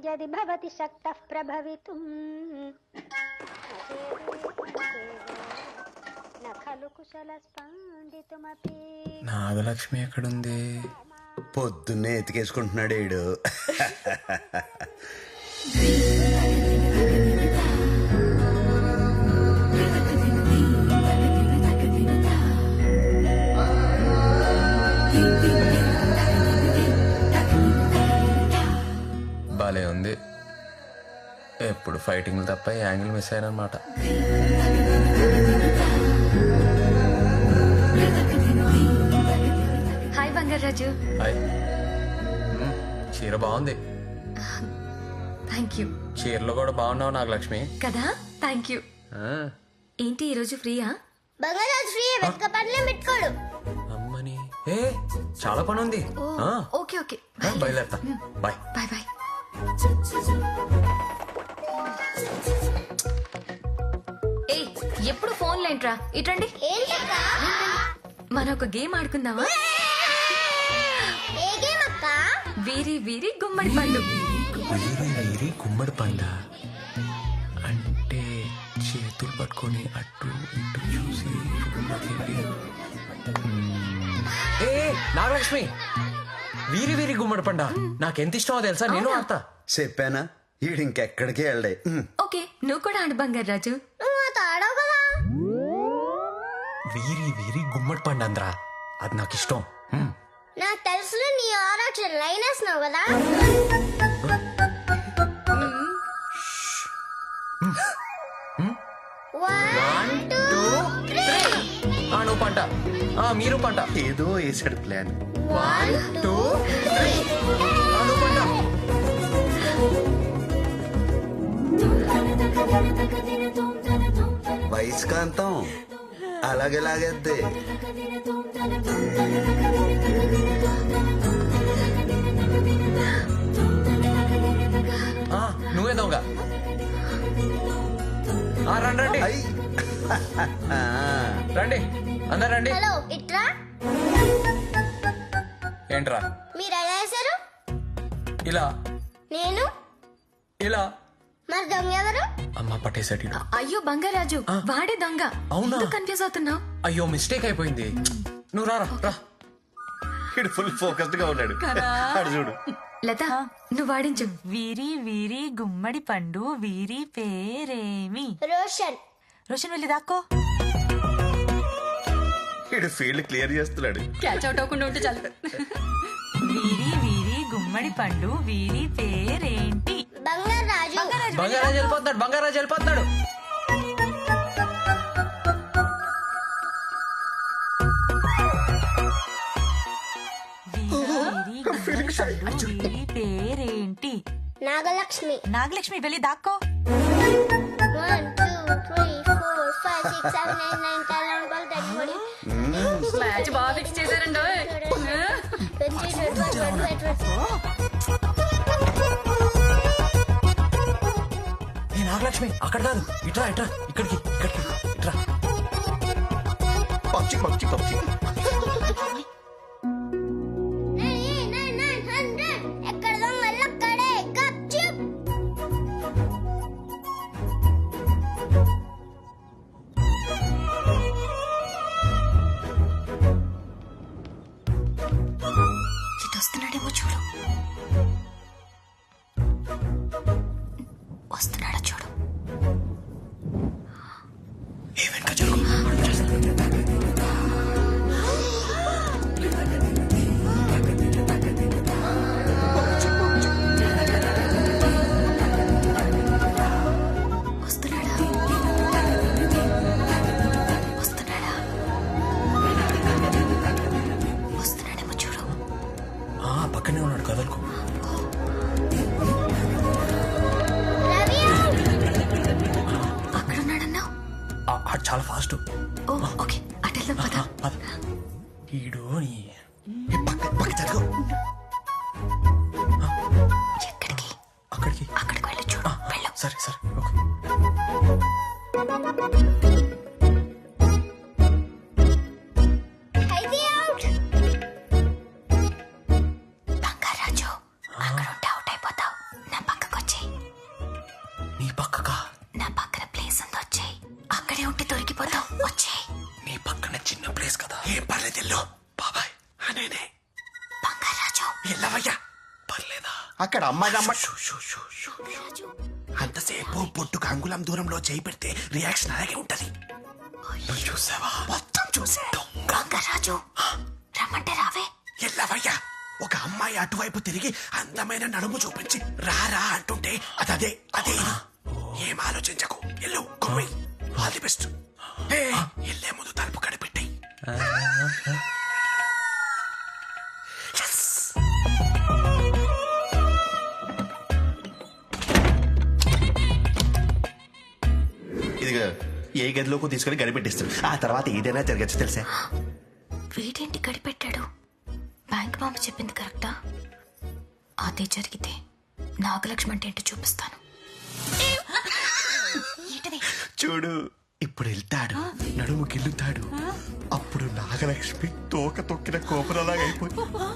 यदि भवति शक्तः प्रभवितुम् न खलु कुशलस्पन्दितुमपि నాగలక్ష్మి ఎక్కడుంది పొద్దున్నే ఎతికేసుకుంటున్నాడు ఈడు భలే ఉంది. ఎప్పుడు ఫైటింగ్లు తప్ప యాంగిల్ మిస్ అయ్యానమాట హాయ్ బంగారాజు హాయ్. చీర బాగుంది. Thank you. చీరలో కూడా బాగున్నావు నాగలక్ష్మి. కదా? Thank you. ఆ, ఏంటి ఈరోజు ఫ్రీయా? బంగారాజు ఫ్రీ వెతక పనులే పెట్టుకోడు. అమ్మని. ఏ చాలా పని ఉంది ఓకే ఓకే. బయలుదేరతా. బాయ్ బాయ్ బాయ్ ఏ ఎప్పుడు ఫోన్ లేంట్రా? ఇటండి. ఏంటక్క? మనం ఒక గేమ్ ఆడుకుందామా? ఏ గేమ్ అక్క వీరి వీరి గుమ్మడి పండు. వీరి వీరి గుమ్మడి పండ? అంటే చేతులు పట్టుకొని అటు ఇటు చూసి మ్మ్. ఏ ఏ, నాగలక్ష్మి వీరి వీరి గుమ్మడి పండ? నాకెంత ఇష్టమో తెలుసా? నేను ఆడతా. చెప్పానా? ఈడు ఇంకెక్కడికి వెళ్ళడే. ఉమ్. ఓకే నువ్వు కూడా ఆడు ఆడవు కదా. వీరి వీరి గుమ్మడి పండు అందరా. అది నాకు ఇష్టం. నాకు తెలుసులో నీ ఆరాక్ష లైన్ వేస్తున్నావు కదా. నువ్వు పంట. ఆ, మీరు పంట. ఏదో వేసాడు ప్లాన్. వన్ టూ త్రీ వయస్కాంతం. అలాగే లాగేద్ది. ఆ, నువ్వే దొంగ. ఆ, రండి రండి. రండి అందరు రండి. హలో ఇట్రా ఏంట్రా? మీరు ఎలా వేశారు ఇలా. నేను? ఇలా. మరి దొంగ ఎవరు? అమ్మ పట్టేశాడు ఈడు. అయ్యో బంగారాజు వాడే దొంగ. అవునా? ఎందుకు కన్ఫ్యూజ్ అవుతున్నావు? అయ్యో మిస్టేక్ అయిపోయింది. నువ్వు రారా రా. ఫుల్ ఫోకస్డ్గా ఉన్నాడు. అడు చూడు. లత నువ్వు వాడించు వీరి వీరి గుమ్మడి పండు వీరి పేరేమి? రోషన్. రోషన్ వెళ్ళి దాక్కో. ఈడు ఫీల్డ్ క్లియర్ చేస్తున్నాడు. క్యాచ్ అవుట్ అవ్వకుండా ఉంటే చాలు. వీరి వీరి గుమ్మడి పండు వీరి పేరేంటి? బంగారాజు వెళ్ళిపోతున్నాడు బంగారాజు వెళ్ళిపోతున్నాడు. పేరేంటి? నాగలక్ష్మి. నాగలక్ష్మి వెళ్ళి దాక్కో. మ్యాచ్ బాగా ఫిక్స్ చేశారండి. నాగలక్ష్మి అక్కడ కాదు. ఇట్రా ఇట్రా ఇక్కడికి ఇక్కడికి ఇట్రా. పక్షి పక్షి పక్షి. వస్తున్నాడా. ఓకే అటెళ్దాం పద. ఈడు నీ పక్క పక్క జరుగు. ఎక్కడికి? అక్కడికి. అక్కడికి సరే సరే ఓకే. అక్కడ అమ్మాయి అమ్మ షూ, షూ, షూ, షూ, షూ. అంతసేపు పొట్టుకు అంగుళం దూరంలో చేయి పెడితే రియాక్షన్ అలాగే ఉంటది. నువ్వు చూసావా? మొత్తం చూసా. దొంగ. బంగారాజు రమ్మంటే రావే. ఎల్లవయ్యా ఒక అమ్మాయి అటువైపు తిరిగి అందమైన నడుము చూపించి రారా అంటుంటే అది అదే. ఏం ఆలోచించకు. ఎల్లు కొమ్మి. All the best. ఎల్లే ముందు తలుపు గదిలోకి తీసుకొని గడిపెట్టిస్తాడు ఆ తర్వాత ఏదైనా జరగచ్చు తెలుసా? వీడేంటి గడిపెట్టాడు? బ్యాంక్ మామ చెప్పింది కరెక్టా? అదే జరిగితే నాగలక్ష్మి అంటే ఏంటో చూపిస్తాను. చూడు ఇప్పుడు వెళ్తాడు. నడుము గిల్లుతాడు అప్పుడు నాగలక్ష్మి తోక తొక్కిన కోపరలాగా అయిపోయి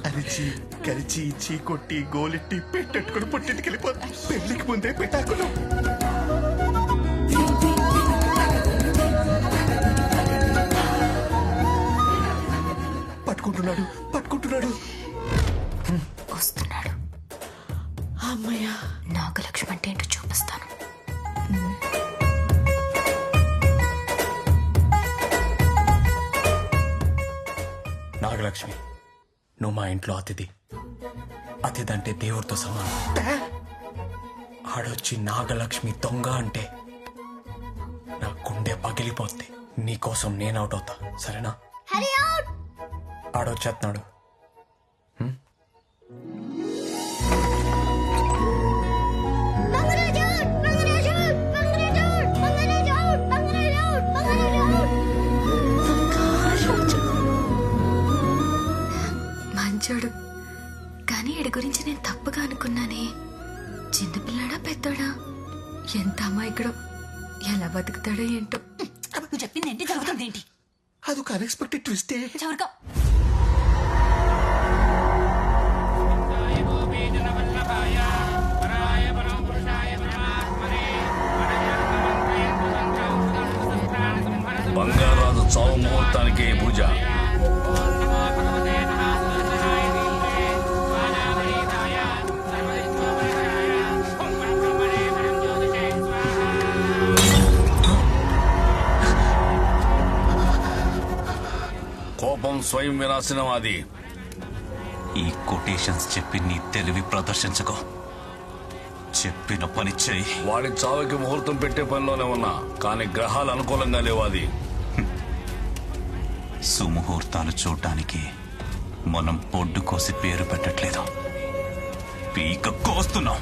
అరిచి కరిచి ఇచ్చి కొట్టి గోలెట్టి పెట్టెట్టుకుని పుట్టింటికి వెళ్ళిపోతుంది. పెళ్ళికి ముందే పెట్టాకులు పట్టుకుంటున్నాడు. పట్టుకుంటున్నాడు. వస్తున్నాడు. అమ్మయ్యా. నాగలక్ష్మి అంటే ఏంటో చూపిస్తాను. నాగలక్ష్మి నువ్వు మా ఇంట్లో అతిథి. అతిథి అంటే దేవుడితో సమానం. ఆడొచ్చి నాగలక్ష్మి దొంగ అంటే నా గుండె పగిలిపోద్ది. నీకోసం నేను అవుట్ అవుతా. సరేనా? హరి అవుట్ ఆడొచ్చేస్తున్నాడు మంచోడు. కానీ ఈడి గురించి నేను తప్పుగా అనుకున్నానే. చిన్నపిల్లాడా పెద్దోడా? ఎంత అమాయకుడో. ఎలా బతుకుతాడో ఏంటో. నువ్వు చెప్పింది ఏంటి? జరుగుతుంది ఏంటి? అదొక అన్ఎక్స్పెక్టెడ్ ట్విస్టే చవరగా కోపం స్వయం వినాశనం అది ఈ కొటేషన్స్ చెప్పి నీ తెలివి ప్రదర్శించుకో. చెప్పిన పని చెయ్యి. వాడి చావుకి ముహూర్తం పెట్టే పనిలోనే ఉన్నా కానీ గ్రహాలు అనుకూలంగా లేవు అది. సుముహూర్తాలు చూడటానికి మనం పొడ్డు కోసి పేరు పెట్టట్లేదు. పీక కోస్తున్నాం.